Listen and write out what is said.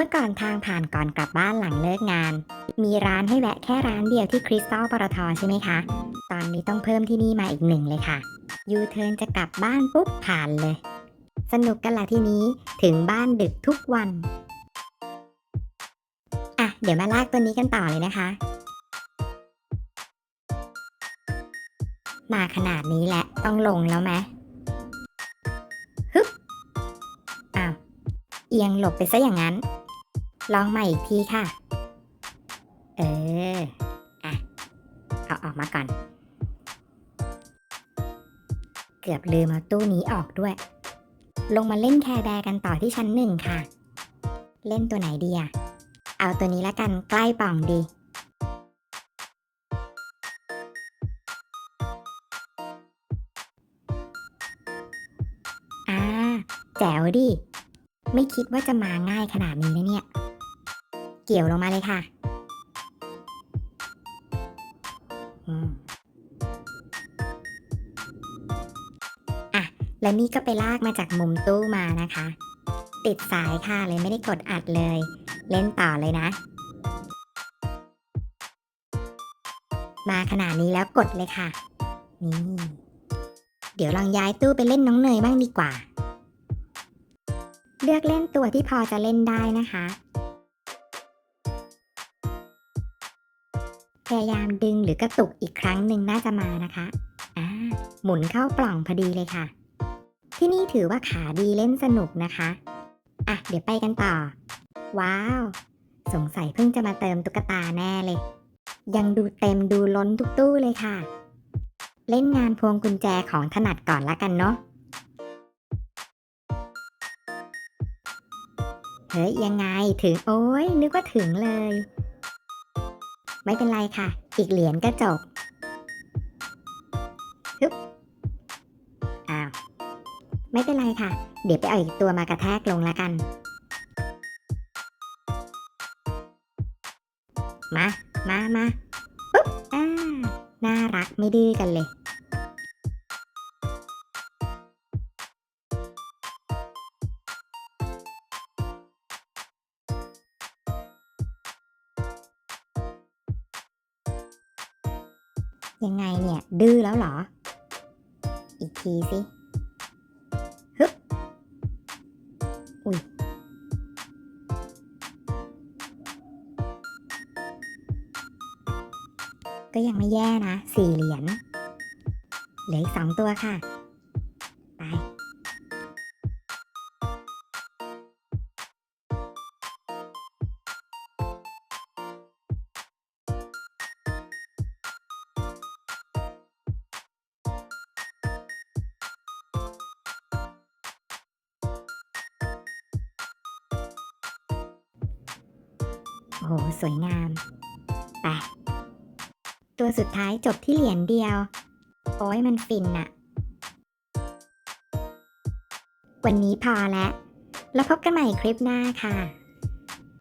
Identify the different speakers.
Speaker 1: มื่อก่อนทางผ่านก่อนกลับบ้านหลังเลิกงาน มีร้านให้แวะแค่ร้านเดียวที่คริสตัลปตทใช่ไหมคะ ตอนนี้ต้องเพิ่มที่นี่มาอีกหนึ่งเลยค่ะยูเทิร์นจะกลับบ้านปุ๊บผ่านเลย สนุกกันละที่นี้ถึงบ้านดึกทุกวันอะเดี๋ยวมาลากตัวนี้กันต่อเลยนะคะ มาขนาดนี้แหละต้องลงแล้วไหมฮึบอ้าวเอียงหลบไปซะอย่างนั้น ลองใหม่อีกทีค่ะ เออ อะ เอาออกมาก่อน เกือบลืมเอาตู้นี้ออกด้วย ลงมาเล่นแคร์แบร์กันต่อที่ชั้นหนึ่งค่ะ เล่นตัวไหนดีอะเอาตัวนี้ละกันใกล้ป่องดี อ่า แจ๋วดิ ไม่คิดว่าจะมาง่ายขนาดนี้นะเนี่ย เกี่ยวลงมาเลยค่ะอะ และนี่ก็ไปลากมาจากมุมตู้มานะคะ ติดสายค่ะเลยไม่ได้กดอัดเลย เล่นต่อเลยนะ มาขนาดนี้แล้วกดเลยค่ะ นี่ เดี๋ยวลองย้ายตู้ไปเล่นน้องเนยบ้างดีกว่า เลือกเล่นตัวที่พอจะเล่นได้นะคะ พยายามดึงหรือกระตุกอีกครั้งหนึ่งน่าจะมานะคะอ่าหมุนเข้าปล่องพอดีเลยค่ะ ที่นี่ถือว่าขาดีเล่นสนุกนะคะ อะ เดี๋ยวไปกันต่อ ว้าว สงสัยเพิ่งจะมาเติมตุ๊กตาแน่เลย ยังดูเต็มดูล้นทุกตู้เลยค่ะ เล่นงานพวงกุญแจของถนัดก่อนละกันเนาะเฮ้ยยังไงถึงโอ้ยนึกว่าถึงเลย ไม่เป็นไรค่ะ อีกเหรียญก็จบฮึบอ้าว ไม่เป็นไรค่ะ เดี๋ยวไปเอาอีกตัวมากระแทกลงละกัน มา มามาปุ๊บอ่าน่ารักไม่ดื้อกันเลย ยังไงเนี่ย ดื้อแล้วเหรอ อีกทีสิฮึบอุ้ยก็ยังไม่แย่นะ สี่เหรียญ เหลืออีกสองตัวค่ะ ห สวยงามไปตัวสุดท้ายจบที่เหรียญเดียว โอ้ยมันฟินอะวันนี้พอแล้ว แล้วพบกันใหม่คลิปหน้าค่ะ